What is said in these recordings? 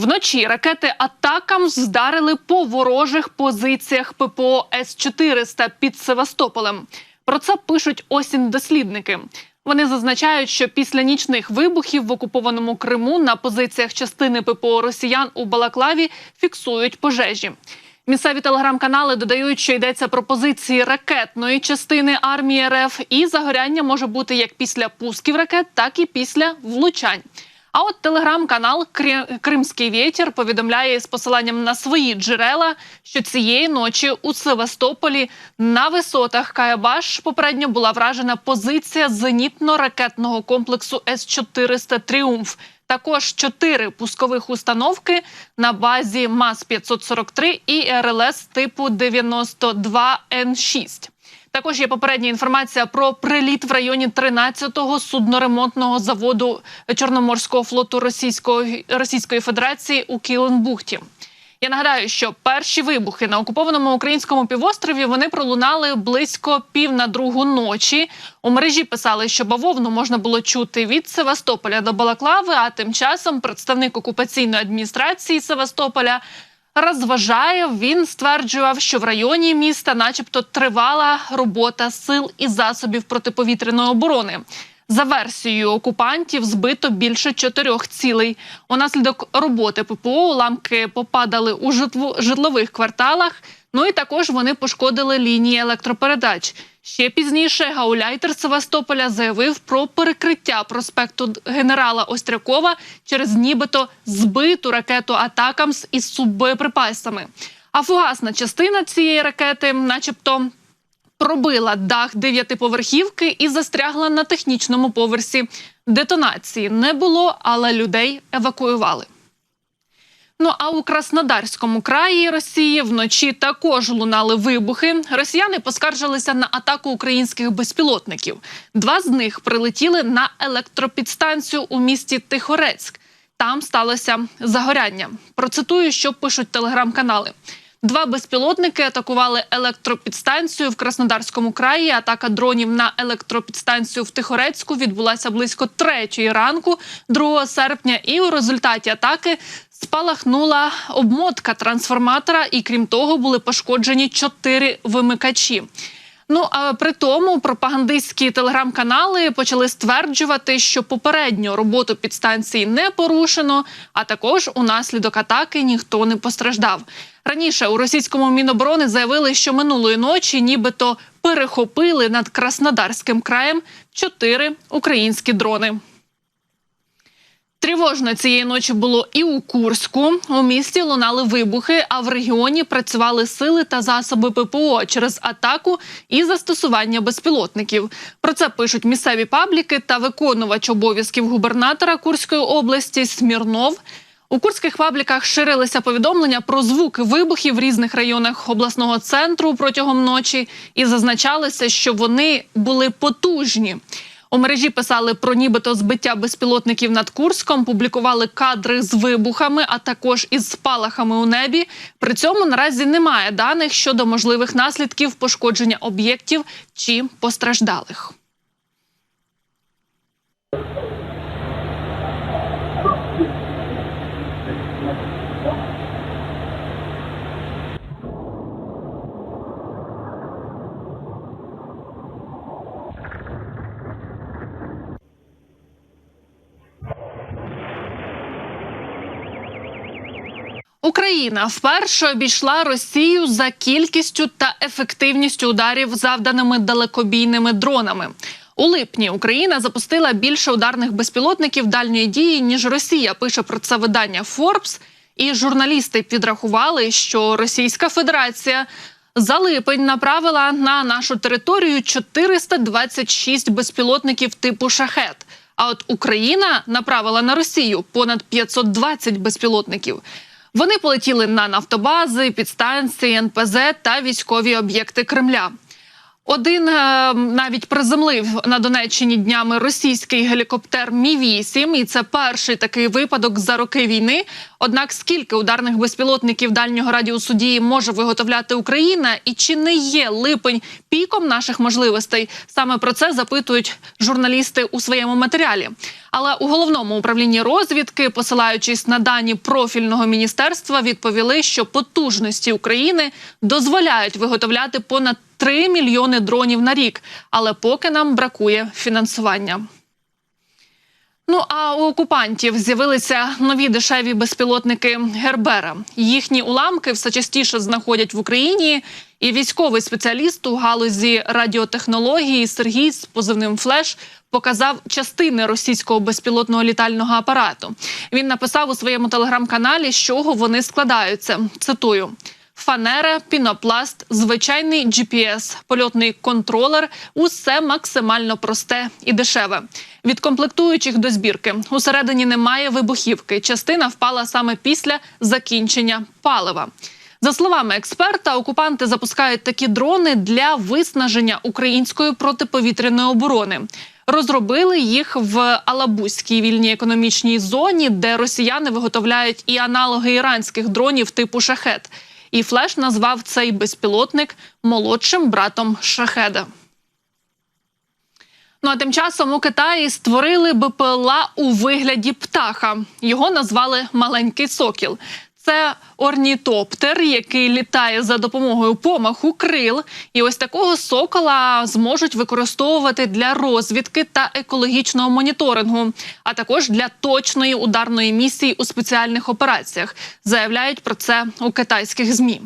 Вночі ракети атакам вдарили по ворожих позиціях ППО С-400 під Севастополем. Про це пишуть осінь дослідники. Вони зазначають, що після нічних вибухів в окупованому Криму на позиціях частини ППО Росіян у Балаклаві фіксують пожежі. Місцеві телеграм-канали додають, що йдеться про позиції ракетної частини армії РФ, і загоряння може бути як після пусків ракет, так і після влучань. А от телеграм-канал «Крі- Кримський вітер повідомляє з посиланням на свої джерела, що цієї ночі у Севастополі на висотах Каябаш попередньо була вражена позиція зенітно-ракетного комплексу С-400 Тріумф. Також чотири пускових установки на базі МАЗ-543 і РЛС типу 92Н6. Також є попередня інформація про приліт в районі 13-го судноремонтного заводу Чорноморського флоту Російської, Російської Федерації у Кіленбухті. Я нагадаю, що перші вибухи на окупованому українському півострові вони пролунали близько пів на другу ночі. У мережі писали, що бавовну можна було чути від Севастополя до Балаклави. А тим часом представник окупаційної адміністрації Севастополя розважає. Він стверджував, що в районі міста, начебто, тривала робота сил і засобів протиповітряної оборони. За версією окупантів збито більше чотирьох цілей. Унаслідок роботи ППО уламки попадали у житло житлових кварталах. Ну і також вони пошкодили лінії електропередач. Ще пізніше гауляйтер Севастополя заявив про перекриття проспекту генерала Острякова через нібито збиту ракету Атакамс із суббоєприпасами. А фугасна частина цієї ракети, начебто, пробила дах дев'ятиповерхівки і застрягла на технічному поверсі. Детонації не було, але людей евакуювали. Ну а у Краснодарському краї Росії вночі також лунали вибухи. Росіяни поскаржилися на атаку українських безпілотників. Два з них прилетіли на електропідстанцію у місті Тихорецьк. Там сталося загоряння. Процитую, що пишуть телеграм-канали. Два безпілотники атакували електропідстанцію в Краснодарському краї. Атака дронів на електропідстанцію в Тихорецьку відбулася близько третьої ранку, 2 серпня. І у результаті атаки спалахнула обмотка трансформатора, і крім того, були пошкоджені чотири вимикачі. Ну а при тому пропагандистські телеграм-канали почали стверджувати, що попередньо роботу підстанції не порушено, а також унаслідок атаки ніхто не постраждав. Раніше у російському міноборони заявили, що минулої ночі нібито перехопили над Краснодарським краєм чотири українські дрони. Тривожно цієї ночі було і у Курську. У місті лунали вибухи, а в регіоні працювали сили та засоби ППО через атаку і застосування безпілотників. Про це пишуть місцеві пабліки та виконувач обов'язків губернатора Курської області Смірнов. У курських пабліках ширилися повідомлення про звуки вибухів в різних районах обласного центру протягом ночі, і зазначалося, що вони були потужні. У мережі писали про нібито збиття безпілотників над Курском, публікували кадри з вибухами, а також із спалахами у небі. При цьому наразі немає даних щодо можливих наслідків пошкодження об'єктів чи постраждалих. Україна вперше обійшла Росію за кількістю та ефективністю ударів, завданими далекобійними дронами. У липні Україна запустила більше ударних безпілотників дальньої дії ніж Росія. Пише про це видання Forbes. І журналісти підрахували, що Російська Федерація за липень направила на нашу територію 426 безпілотників типу шахет. А от Україна направила на Росію понад 520 безпілотників. Вони полетіли на нафтобази, підстанції, НПЗ та військові об'єкти Кремля. Один е, навіть приземлив на Донеччині днями російський гелікоптер Мі 8 і це перший такий випадок за роки війни. Однак, скільки ударних безпілотників дальнього радіусу дії може виготовляти Україна, і чи не є липень піком наших можливостей? Саме про це запитують журналісти у своєму матеріалі. Але у головному управлінні розвідки, посилаючись на дані профільного міністерства, відповіли, що потужності України дозволяють виготовляти понад 3 мільйони дронів на рік, але поки нам бракує фінансування. Ну а у окупантів з'явилися нові дешеві безпілотники Гербера. Їхні уламки все частіше знаходять в Україні. І військовий спеціаліст у галузі радіотехнології Сергій з позивним Флеш показав частини російського безпілотного літального апарату. Він написав у своєму телеграм-каналі, з чого вони складаються. Цитую. Фанера, пінопласт, звичайний GPS, польотний контролер усе максимально просте і дешеве. Від комплектуючих до збірки усередині немає вибухівки. Частина впала саме після закінчення палива. За словами експерта, окупанти запускають такі дрони для виснаження української протиповітряної оборони. Розробили їх в Алабузькій вільній економічній зоні, де росіяни виготовляють і аналоги іранських дронів типу шахет. І Флеш назвав цей безпілотник молодшим братом шахеда. Ну а тим часом у Китаї створили БПЛА у вигляді птаха. Його назвали маленький сокіл. Це орнітоптер, який літає за допомогою помаху крил. І ось такого сокола зможуть використовувати для розвідки та екологічного моніторингу, а також для точної ударної місії у спеціальних операціях. Заявляють про це у китайських змі.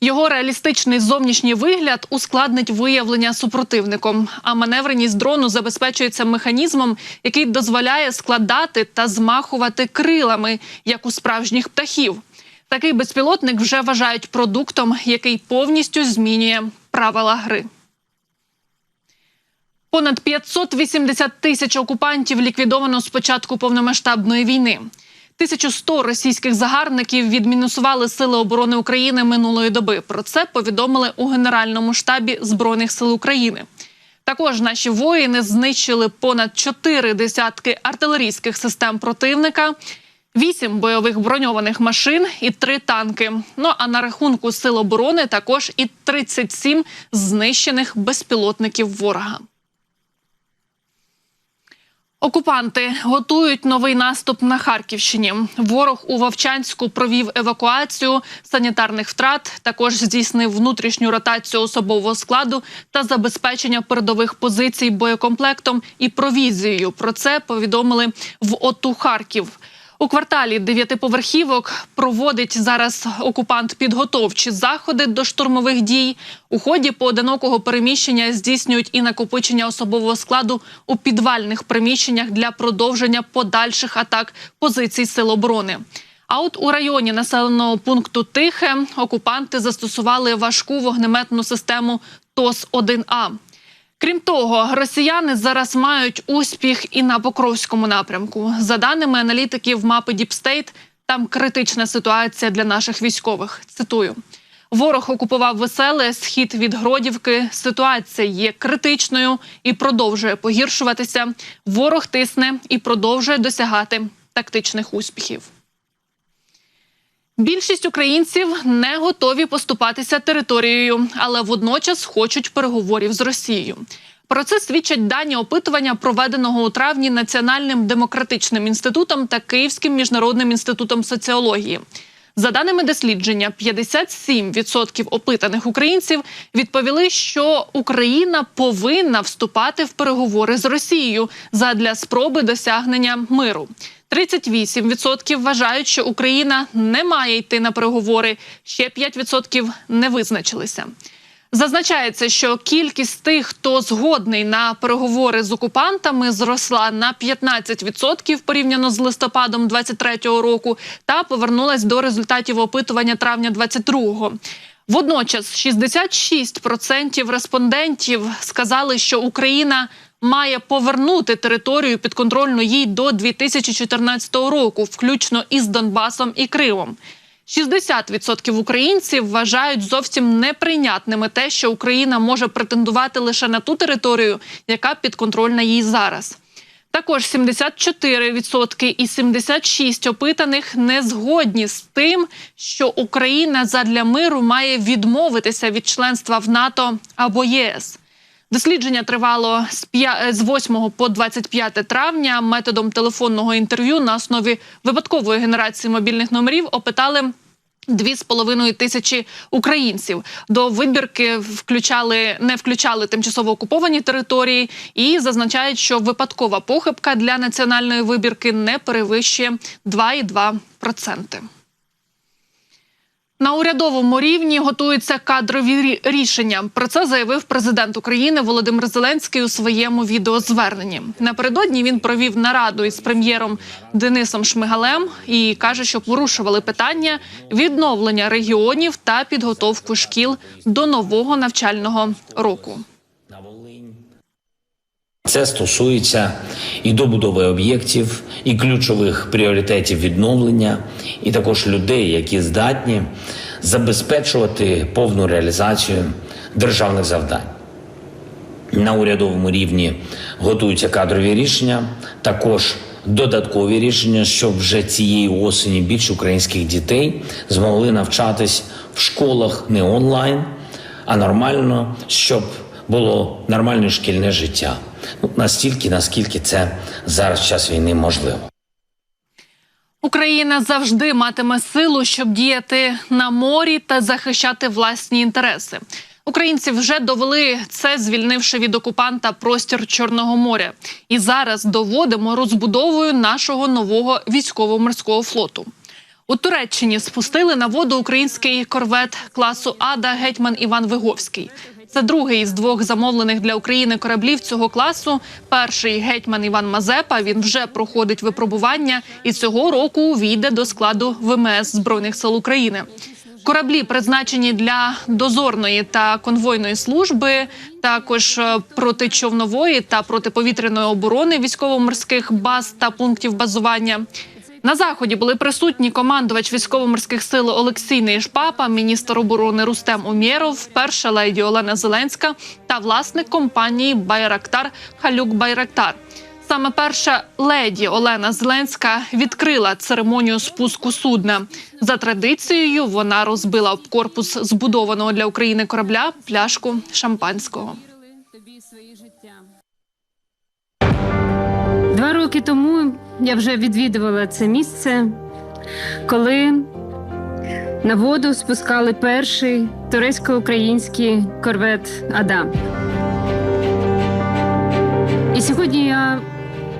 Його реалістичний зовнішній вигляд ускладнить виявлення супротивником. А маневреність дрону забезпечується механізмом, який дозволяє складати та змахувати крилами, як у справжніх птахів. Такий безпілотник вже вважають продуктом, який повністю змінює правила гри. Понад 580 тисяч окупантів ліквідовано з початку повномасштабної війни. 1100 російських загарбників відмінусували сили оборони України минулої доби. Про це повідомили у Генеральному штабі збройних сил України. Також наші воїни знищили понад чотири десятки артилерійських систем противника, вісім бойових броньованих машин і три танки. Ну а на рахунку сил оборони також і 37 знищених безпілотників ворога. Окупанти готують новий наступ на Харківщині. Ворог у Вовчанську провів евакуацію санітарних втрат. Також здійснив внутрішню ротацію особового складу та забезпечення передових позицій боєкомплектом і провізією. Про це повідомили в ОТУ Харків. У кварталі дев'ятиповерхівок проводить зараз окупант підготовчі заходи до штурмових дій. У ході поодинокого переміщення здійснюють і накопичення особового складу у підвальних приміщеннях для продовження подальших атак позицій сил оборони. А от у районі населеного пункту Тихе окупанти застосували важку вогнеметну систему ТОС 1 А. Крім того, росіяни зараз мають успіх і на Покровському напрямку. За даними аналітиків мапи Діпстейт, там критична ситуація для наших військових. Цитую. Ворог окупував веселе схід від Гродівки. Ситуація є критичною і продовжує погіршуватися. Ворог тисне і продовжує досягати тактичних успіхів. Більшість українців не готові поступатися територією, але водночас хочуть переговорів з Росією. Про це свідчать дані опитування, проведеного у травні Національним демократичним інститутом та Київським міжнародним інститутом соціології. За даними дослідження, 57% опитаних українців відповіли, що Україна повинна вступати в переговори з Росією задля спроби досягнення миру. 38% вважають, що Україна не має йти на переговори. Ще 5% не визначилися. Зазначається, що кількість тих, хто згодний на переговори з окупантами, зросла на 15% порівняно з листопадом 23-го року, та повернулась до результатів опитування травня 22-го. Водночас 66% респондентів сказали, що Україна має повернути територію підконтрольну їй до 2014 року, включно із Донбасом і Кримом. 60% українців вважають зовсім неприйнятними те, що Україна може претендувати лише на ту територію, яка підконтрольна їй зараз. Також 74% і 76% опитаних не згодні з тим, що Україна задля миру має відмовитися від членства в НАТО або ЄС. Дослідження тривало з п'я- з 8 по 25 травня. Методом телефонного інтерв'ю на основі випадкової генерації мобільних номерів опитали. Дві з половиною тисячі українців до вибірки включали не включали тимчасово окуповані території і зазначають, що випадкова похибка для національної вибірки не перевищує 2,2%. На урядовому рівні готуються кадрові рішення. Про це заявив президент України Володимир Зеленський у своєму відеозверненні. Напередодні він провів нараду із прем'єром Денисом Шмигалем і каже, що порушували питання відновлення регіонів та підготовку шкіл до нового навчального року. Це стосується і добудови об'єктів, і ключових пріоритетів відновлення, і також людей, які здатні забезпечувати повну реалізацію державних завдань. На урядовому рівні готуються кадрові рішення, також додаткові рішення, щоб вже цієї осені більше українських дітей змогли навчатись в школах не онлайн, а нормально, щоб було нормальне шкільне життя. Ну, настільки, наскільки це зараз час війни можливо. Україна завжди матиме силу, щоб діяти на морі та захищати власні інтереси. Українці вже довели це, звільнивши від окупанта простір Чорного моря, і зараз доводимо розбудовою нашого нового військово-морського флоту. У Туреччині спустили на воду український корвет класу Ада гетьман Іван Виговський. Це другий із двох замовлених для України кораблів цього класу. Перший гетьман Іван Мазепа. Він вже проходить випробування і цього року увійде до складу ВМС збройних сил України. Кораблі призначені для дозорної та конвойної служби, також е, протичовнової та протиповітряної оборони військово-морських баз та пунктів базування. На заході були присутні командувач військово-морських сил Олексій Нейшпапа, міністр оборони Рустем Умєров, перша леді Олена Зеленська та власник компанії Байрактар Халюк Байрактар. Саме перша леді Олена Зеленська відкрила церемонію спуску судна. За традицією вона розбила об корпус збудованого для України корабля пляшку шампанського. Два роки тому я вже відвідувала це місце, коли на воду спускали перший турецько-український корвет Адам. І сьогодні я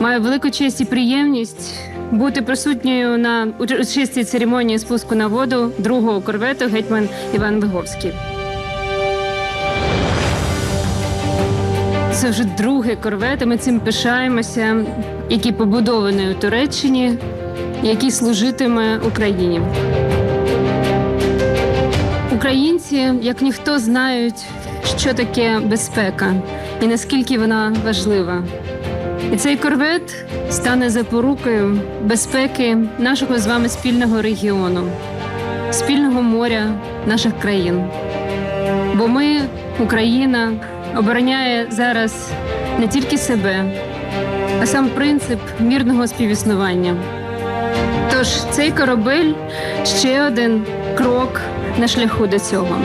маю велику честь і приємність бути присутньою на урочистій церемонії спуску на воду другого корвету гетьман Іван Виговський. Це вже другий корвет, і ми цим пишаємося, який побудований у Туреччині, який служитиме Україні. Українці, як ніхто, знають, що таке безпека і наскільки вона важлива. І цей корвет стане запорукою безпеки нашого з вами спільного регіону, спільного моря наших країн. Бо ми, Україна, обороняє зараз не тільки себе, а сам принцип мірного співіснування. Тож цей корабель ще один крок на шляху до цього.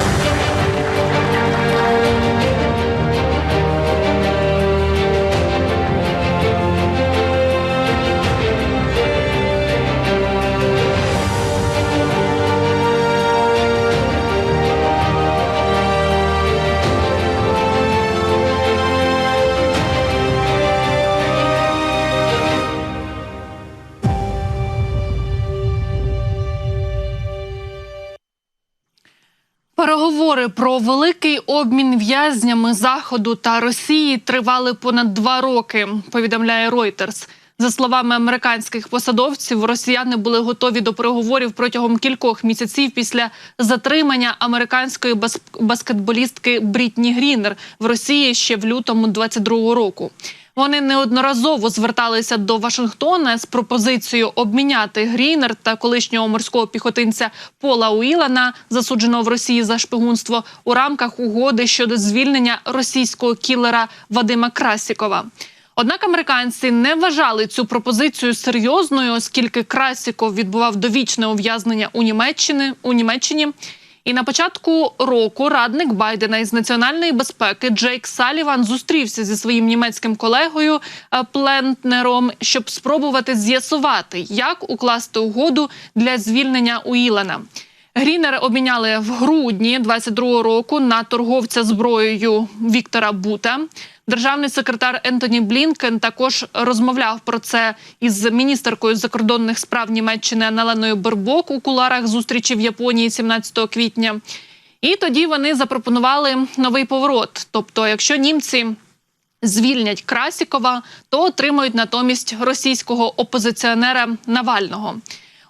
Переговори про великий обмін в'язнями Заходу та Росії тривали понад два роки. Повідомляє Reuters. За словами американських посадовців, росіяни були готові до переговорів протягом кількох місяців після затримання американської бас- баскетболістки Брітні Грінер в Росії ще в лютому 22-го року. Вони неодноразово зверталися до Вашингтона з пропозицією обміняти Грінер та колишнього морського піхотинця Пола Уілана, засудженого в Росії за шпигунство, у рамках угоди щодо звільнення російського кілера Вадима Красікова. Однак американці не вважали цю пропозицію серйозною, оскільки Красіков відбував довічне ув'язнення у Німеччині у Німеччині. І на початку року радник Байдена із національної безпеки Джейк Саліван зустрівся зі своїм німецьким колегою е, Плентнером, щоб спробувати з'ясувати, як укласти угоду для звільнення Уілена. Грінер обміняли в грудні 22-го року на торговця зброєю Віктора Бута. Державний секретар Ентоні Блінкен також розмовляв про це із міністеркою закордонних справ Німеччини Наленою Бербок у куларах зустрічі в Японії 17 квітня. І тоді вони запропонували новий поворот. Тобто, якщо німці звільнять Красікова, то отримають натомість російського опозиціонера Навального.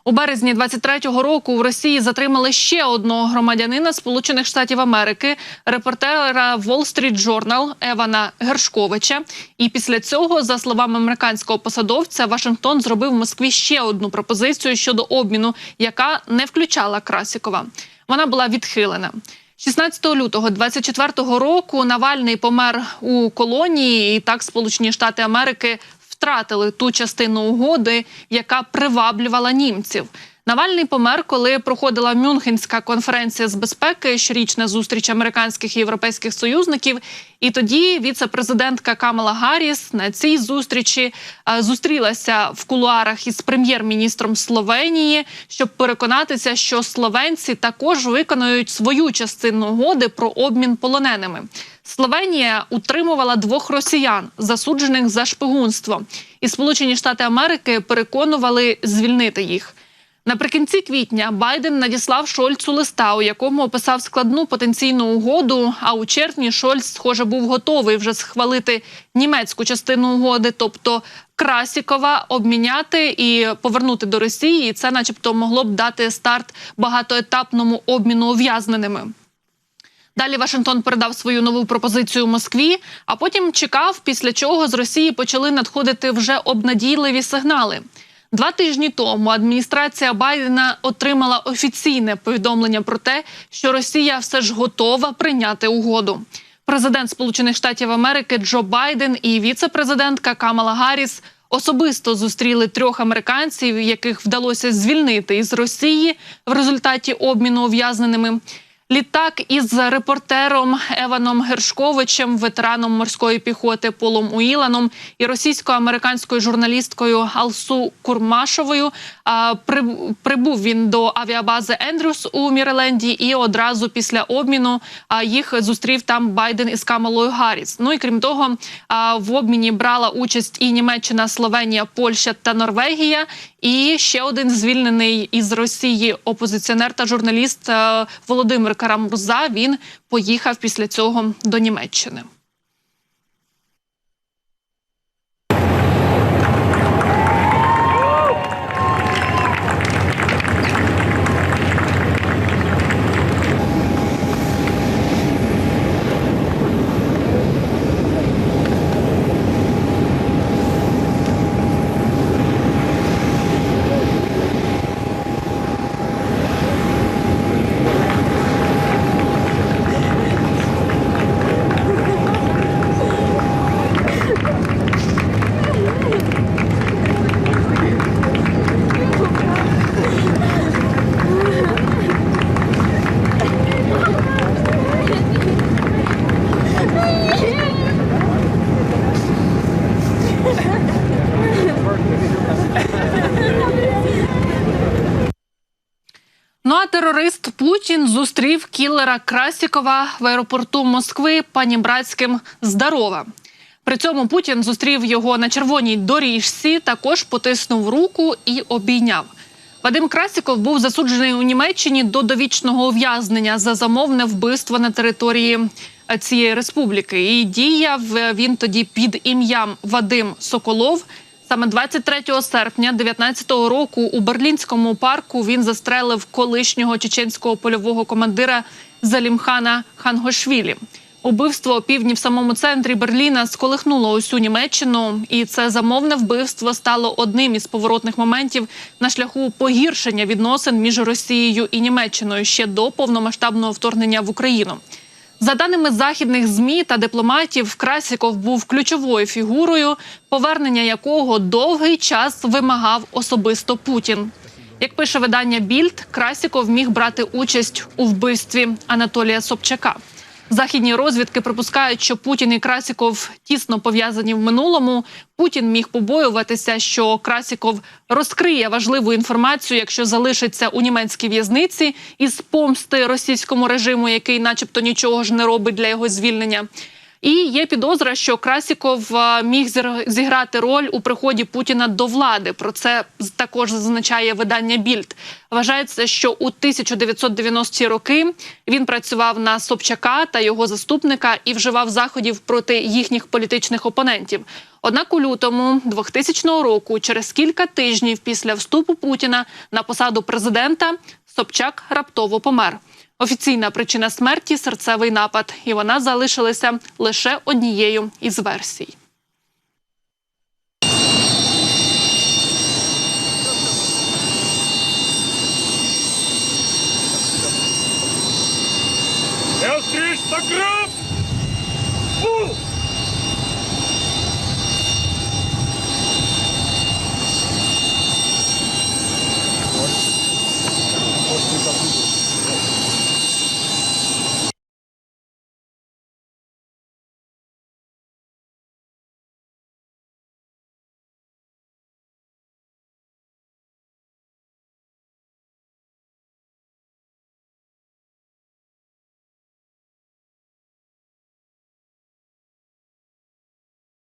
У березні 23-го року в Росії затримали ще одного громадянина Сполучених Штатів Америки, репортера Wall Street Journal Евана Гершковича. І після цього, за словами американського посадовця, Вашингтон зробив Москві ще одну пропозицію щодо обміну, яка не включала Красікова. Вона була відхилена. 16 лютого 24-го року Навальний помер у колонії, і так Сполучені Штати Америки втратили ту частину угоди, яка приваблювала німців. Навальний помер, коли проходила Мюнхенська конференція з безпеки, щорічна зустріч американських і європейських союзників. І тоді віце-президентка Камала Гарріс на цій зустрічі е, зустрілася в кулуарах із прем'єр-міністром Словенії, щоб переконатися, що словенці також виконують свою частину угоди про обмін полоненими. Словенія утримувала двох росіян, засуджених за шпигунство, і Сполучені Штати Америки переконували звільнити їх. Наприкінці квітня Байден надіслав Шольцу листа, у якому описав складну потенційну угоду. А у червні Шольц, схоже, був готовий вже схвалити німецьку частину угоди, тобто Красікова, обміняти і повернути до Росії. І це, начебто, могло б дати старт багатоетапному обміну ув'язненими. Далі Вашингтон передав свою нову пропозицію Москві, а потім чекав, після чого з Росії почали надходити вже обнадійливі сигнали. Два тижні тому адміністрація Байдена отримала офіційне повідомлення про те, що Росія все ж готова прийняти угоду. Президент Сполучених Штатів Америки Джо Байден і віце-президентка Камала Гарріс особисто зустріли трьох американців, яких вдалося звільнити із Росії в результаті обміну ув'язненими. Літак із репортером Еваном Гершковичем, ветераном морської піхоти Полом Уіланом і російсько-американською журналісткою Алсу Курмашовою. При- Прибув він до авіабази Ендрюс у Міреленді, і одразу після обміну їх зустрів там Байден із Камалою Гарріс. Ну і крім того, в обміні брала участь і Німеччина, Словенія, Польща та Норвегія. І ще один звільнений із Росії опозиціонер та журналіст е, Володимир Карамурза. Він поїхав після цього до Німеччини. Ну а терорист Путін зустрів кілера Красікова в аеропорту Москви панібратським Здарова. При цьому Путін зустрів його на червоній доріжці, також потиснув руку і обійняв. Вадим Красіков був засуджений у Німеччині до довічного ув'язнення за замовне вбивство на території цієї республіки. І діяв він тоді під ім'ям Вадим Соколов. Саме 23 серпня 19-го року у Берлінському парку він застрелив колишнього чеченського польового командира Залімхана Хангошвілі. Убивство опівдні в самому центрі Берліна сколихнуло усю Німеччину, і це замовне вбивство стало одним із поворотних моментів на шляху погіршення відносин між Росією і Німеччиною ще до повномасштабного вторгнення в Україну. За даними західних змі та дипломатів, Красіков був ключовою фігурою, повернення якого довгий час вимагав особисто Путін. Як пише видання Більд, Красіков міг брати участь у вбивстві Анатолія Собчака. Західні розвідки припускають, що Путін і Красіков тісно пов'язані в минулому. Путін міг побоюватися, що Красіков розкриє важливу інформацію, якщо залишиться у німецькій в'язниці із помсти російському режиму, який, начебто, нічого ж не робить для його звільнення. І є підозра, що Красіков міг зір- зіграти роль у приході Путіна до влади. Про це також зазначає видання Більд. Вважається, що у 1990-ті роки він працював на Собчака та його заступника і вживав заходів проти їхніх політичних опонентів. Однак у лютому 2000 року, через кілька тижнів після вступу Путіна на посаду президента, Собчак раптово помер. Офіційна причина смерті серцевий напад, і вона залишилася лише однією із версій. F-300 Фу!